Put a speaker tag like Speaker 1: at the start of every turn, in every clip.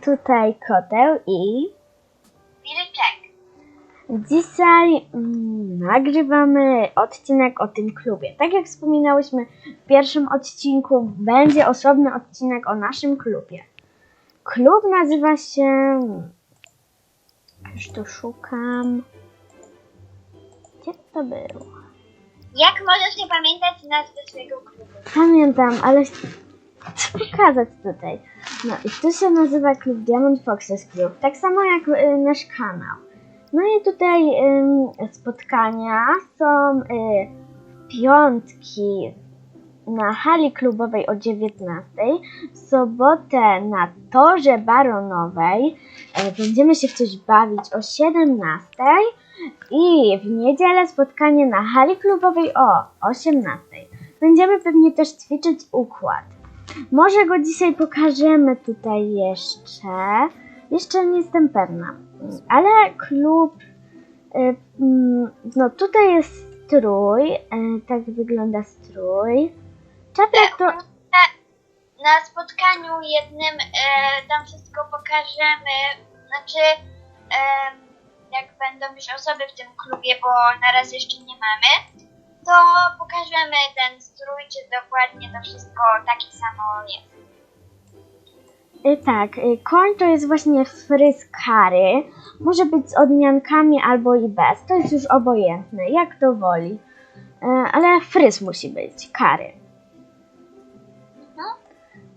Speaker 1: tutaj koteł i
Speaker 2: Wilczek.
Speaker 1: dzisiaj mm, nagrywamy odcinek o tym klubie. Tak jak wspominałyśmy w pierwszym odcinku, będzie osobny odcinek o naszym klubie. Klub nazywa się... Już to szukam. Gdzie to było?
Speaker 2: Jak możesz nie pamiętać nazwy swojego klubu?
Speaker 1: Pamiętam, ale chcę pokazać tutaj. No i tu się nazywa klub Diamond Foxes Club, tak samo jak y, nasz kanał. No i tutaj ym, spotkania są y, piątki na hali klubowej o 19, w sobotę na torze baronowej y, będziemy się w coś bawić o 17 i w niedzielę spotkanie na hali klubowej o 18. Będziemy pewnie też ćwiczyć układ. Może go dzisiaj pokażemy tutaj jeszcze. Jeszcze nie jestem pewna. Ale klub. y, mm, No tutaj jest strój. y, Tak wygląda strój. Czapek to.
Speaker 2: Na, na spotkaniu jednym e, tam wszystko pokażemy. Znaczy, jak będą już osoby w tym klubie, bo na razie jeszcze nie mamy, to pokażemy ten strój, czy dokładnie to wszystko takie samo jest.
Speaker 1: y, Tak, y, koń to jest właśnie fryz kary. Może być z odmiankami albo i bez. To jest już obojętne, jak to woli. Y, Ale fryz musi być, kary.
Speaker 2: No.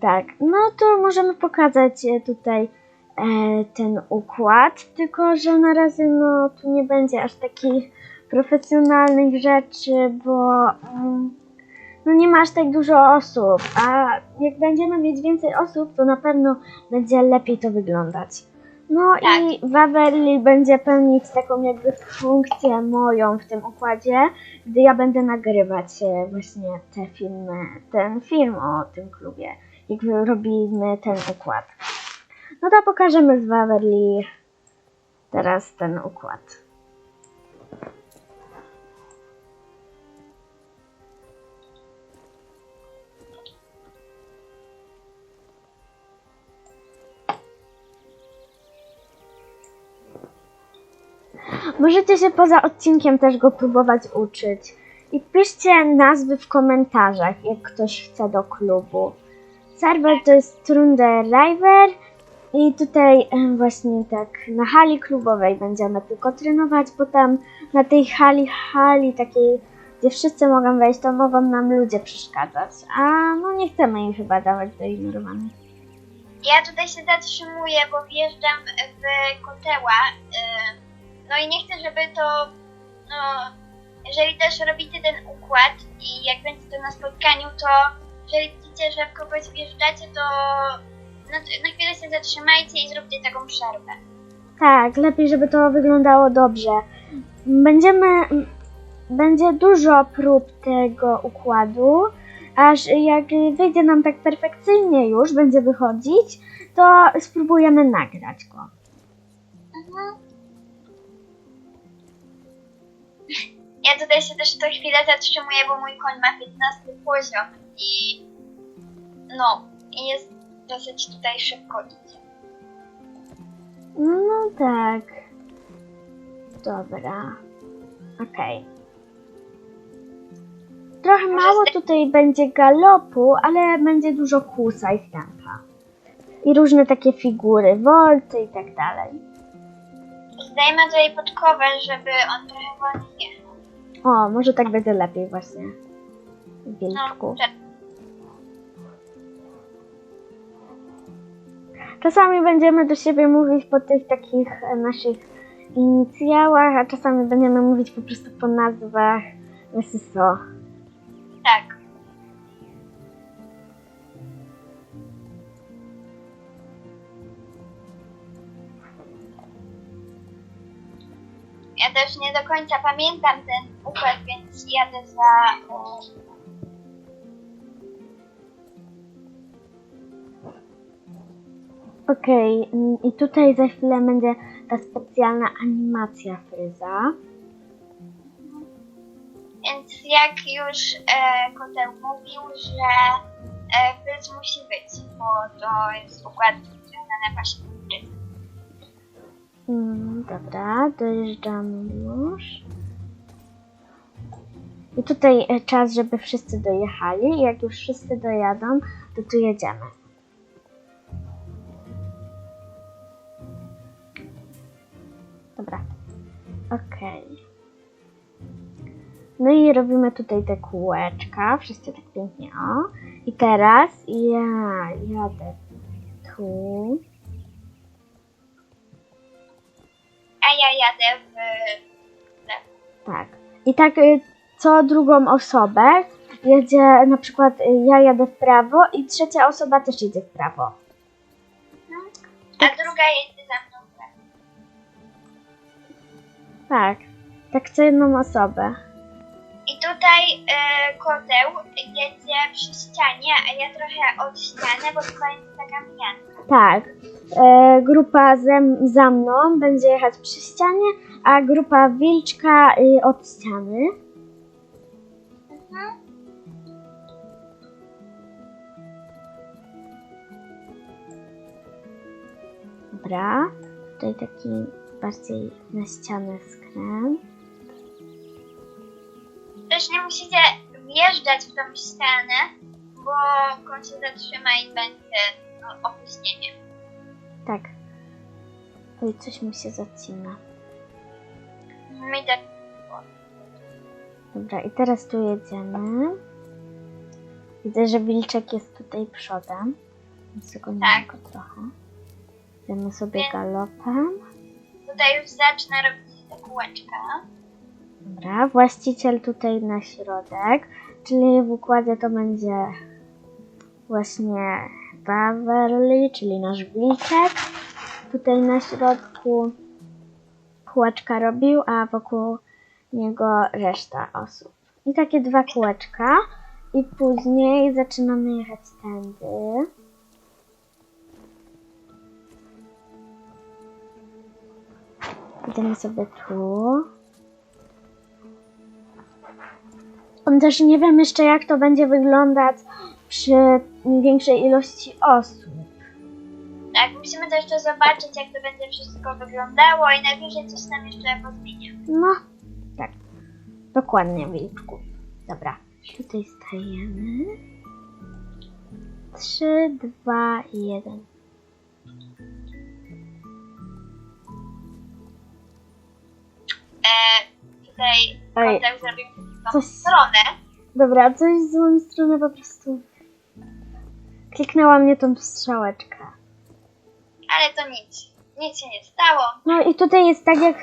Speaker 1: Tak, no to możemy pokazać e, tutaj e, ten układ, tylko że na razie no tu nie będzie aż takich profesjonalnych rzeczy, bo no nie ma aż tak dużo osób, a jak będziemy mieć więcej osób, to na pewno będzie lepiej to wyglądać. No i Waverly będzie pełnić taką jakby funkcję moją w tym układzie, gdy ja będę nagrywać e, właśnie te filmy, ten film o tym klubie, jak robimy ten układ. No to pokażemy z Waverly teraz ten układ. Możecie się poza odcinkiem też go próbować uczyć. I piszcie nazwy w komentarzach, jak ktoś chce do klubu. Serwer to jest Trunder River i tutaj właśnie tak na hali klubowej będziemy tylko trenować, bo tam na tej hali, hali takiej, gdzie wszyscy mogą wejść, to mogą nam ludzie przeszkadzać. A no nie chcemy im chyba dawać do ignorowania.
Speaker 2: Ja tutaj się zatrzymuję, bo wjeżdżam w koteła. No i nie chcę, żeby to. No, jeżeli też robicie ten układ i jak będzie to na spotkaniu, to jeżeli widzicie, że w kogoś wjeżdżacie, to na, na chwilę się zatrzymajcie i zróbcie taką przerwę.
Speaker 1: Tak, lepiej, żeby to wyglądało dobrze. Będziemy. Będzie dużo prób tego układu, aż jak wyjdzie nam tak perfekcyjnie już, będzie wychodzić, to spróbujemy nagrać go.
Speaker 2: Mhm. Ja tutaj się też co chwilę zatrzymuję, bo mój koń ma 15 poziom i no, i jest dosyć tutaj szybko idzie.
Speaker 1: No tak. Dobra. Okej. Trochę mało tutaj będzie galopu, ale będzie dużo kłusa i tempa. I różne takie figury, wolty i tak dalej.
Speaker 2: Zdajmy tutaj podkowę, żeby on trochę wolniej jechał.
Speaker 1: O, może tak będzie lepiej właśnie. W
Speaker 2: No,
Speaker 1: wilczku.
Speaker 2: że-
Speaker 1: Czasami będziemy do siebie mówić po tych takich e, naszych inicjałach, a czasami będziemy mówić po prostu po nazwach. Wiecie
Speaker 2: Nie do końca pamiętam ten układ, więc jadę za. e,
Speaker 1: Okej, mm, i tutaj za chwilę będzie ta specjalna animacja fryza.
Speaker 2: Więc jak już e, koteł mówił, że e, fryz musi być. bo to jest układ związany właśnie kukurydzą.
Speaker 1: Mm, dobra, dojeżdżamy już. I tutaj e, czas, żeby wszyscy dojechali. Jak już wszyscy dojadą, to tu jedziemy. Dobra. Okej. No i robimy tutaj te kółeczka. Wszyscy tak pięknie, o. I teraz ja jadę tu.
Speaker 2: Ja jadę w
Speaker 1: Tak. I tak y, co drugą osobę jedzie, na przykład y, ja jadę w prawo i trzecia osoba też jedzie w prawo.
Speaker 2: a druga jedzie za mną w lewo.
Speaker 1: Tak. Tak co jedną osobę.
Speaker 2: I tutaj e, koteł jedzie przy ścianie, a ja trochę od ściany, bo tutaj jest taka mijanka.
Speaker 1: Tak. E, grupa ze, za mną będzie jechać przy ścianie, a grupa wilczka y, od ściany. Dobra. Tutaj taki bardziej na ścianę skręt.
Speaker 2: Też nie musicie wjeżdżać w tą ścianę, bo kon się zatrzyma i będzie no, opóźnienie.
Speaker 1: Tak. Oj, coś mi się zacina.
Speaker 2: Mi tak
Speaker 1: Dobra, i teraz tu jedziemy. Widzę, że wilczek jest tutaj przodem. Więc go
Speaker 2: Tak.
Speaker 1: trochę. Idziemy sobie
Speaker 2: Więc-
Speaker 1: galopem.
Speaker 2: tutaj już zacznę robić te kółeczka.
Speaker 1: Dobra, właściciel tutaj na środek, czyli w układzie to będzie właśnie Waverly, czyli nasz wilczek. Tutaj na środku kółeczka robił, a wokół niego reszta osób. I takie dwa kółeczka. I później zaczynamy jechać tędy. Idziemy sobie tu. On też nie wiem jeszcze jak to będzie wyglądać przy większej ilości osób.
Speaker 2: Tak, musimy to jeszcze zobaczyć, jak to będzie wszystko wyglądało i najwyżej coś tam jeszcze pozmieniamy.
Speaker 1: No, tak. Dokładnie, wilczku. Dobra, tutaj stajemy. Trzy, dwa, jeden.
Speaker 2: E, tutaj
Speaker 1: Oj.
Speaker 2: zrobił tą
Speaker 1: Coś-
Speaker 2: stronę.
Speaker 1: Dobra, coś w złą stronę po prostu. Kliknęła mnie tą strzałeczkę.
Speaker 2: Ale to nic. Nic się nie stało.
Speaker 1: No i tutaj jest tak jak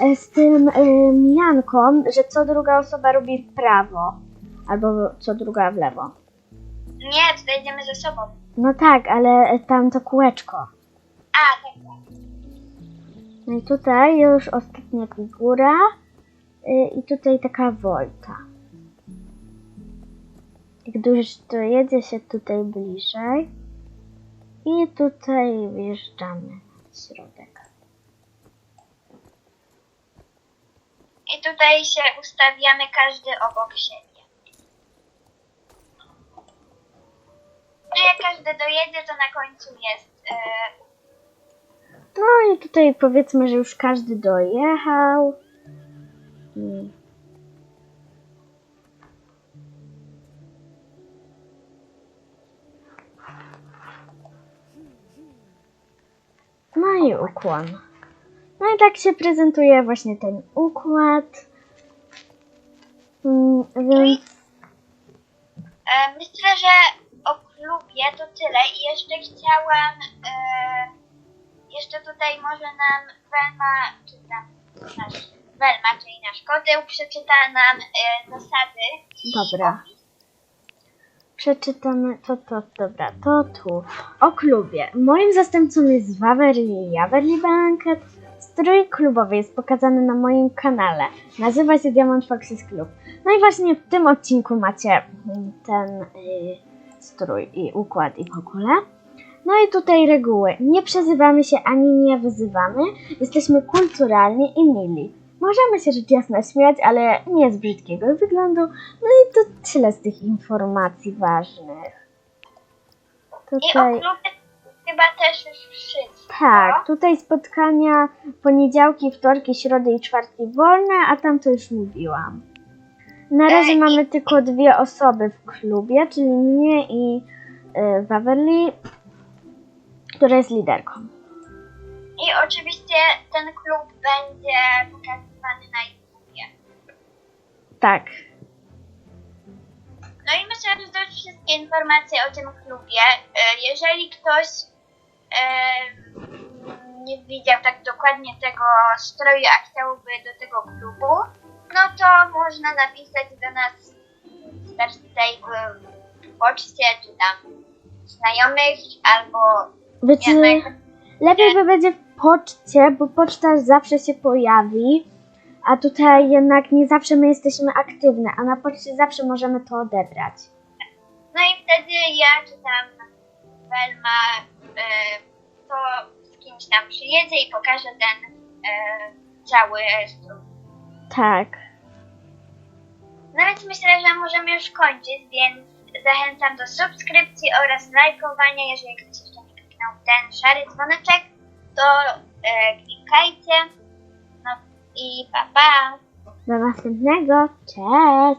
Speaker 1: e, z tym e, mijanką, że co druga osoba robi w prawo. Albo co druga w lewo.
Speaker 2: Nie, tutaj idziemy ze sobą.
Speaker 1: No tak, ale tam to kółeczko.
Speaker 2: A, tak, tak.
Speaker 1: No i tutaj już ostatnia figura. y, I tutaj taka Volta. Jak już dojedzie się tutaj bliżej. I tutaj wjeżdżamy w środek.
Speaker 2: I tutaj się ustawiamy każdy obok siebie. No jak każdy dojedzie, to na końcu jest e,
Speaker 1: No i tutaj powiedzmy, że już każdy dojechał. I ukłon. No i tak się prezentuje właśnie ten układ. Mm, Więc
Speaker 2: E, Myślę, że o klubie to tyle i jeszcze chciałam, e, jeszcze tutaj może nam Welma, czy tam nasz Welma, czyli nasz koteł, przeczyta nam e, zasady.
Speaker 1: Dobra. Przeczytamy to, to, dobra, to tu. O klubie. Moim zastępcą jest Waverly Javerly Blanket. Strój klubowy jest pokazany na moim kanale. Nazywa się Diamond Foxes Club. No i właśnie w tym odcinku macie ten y, strój i układ i w ogóle. No i tutaj reguły. Nie przezywamy się ani nie wyzywamy. Jesteśmy kulturalni i mili. Możemy się rzecz jasna śmiać, ale nie z brzydkiego wyglądu. No i to tyle z tych informacji ważnych.
Speaker 2: I
Speaker 1: Tutaj,
Speaker 2: klubie chyba też już wszystko.
Speaker 1: tak, tutaj spotkania poniedziałki, wtorki, środy i czwartki wolne, a tam to już mówiłam. Na razie
Speaker 2: Ej, i-
Speaker 1: mamy tylko dwie osoby w klubie, czyli mnie i y, Waverly, która jest liderką.
Speaker 2: I oczywiście ten klub będzie.
Speaker 1: Tak,
Speaker 2: No i myślę, że to wszystkie informacje o tym klubie. E, Jeżeli ktoś nie widział tak dokładnie tego stroju, a chciałby do tego klubu, no to można napisać do nas w poczcie, czy tam znajomych, albo
Speaker 1: wiecie,
Speaker 2: no,
Speaker 1: lepiej by będzie w poczcie, bo poczta zawsze się pojawi, a tutaj jednak nie zawsze my jesteśmy aktywne, a na poczcie zawsze możemy to odebrać.
Speaker 2: No i wtedy ja czy tam Welma e, to z kimś tam przyjedzie i pokaże ten e, cały strój.
Speaker 1: Tak.
Speaker 2: No więc myślę, że możemy już kończyć, więc zachęcam do subskrypcji oraz lajkowania. Jeżeli ktoś jeszcze nie kliknął ten szary dzwoneczek, to e, klikajcie. I pa pa!
Speaker 1: Do następnego. Cześć!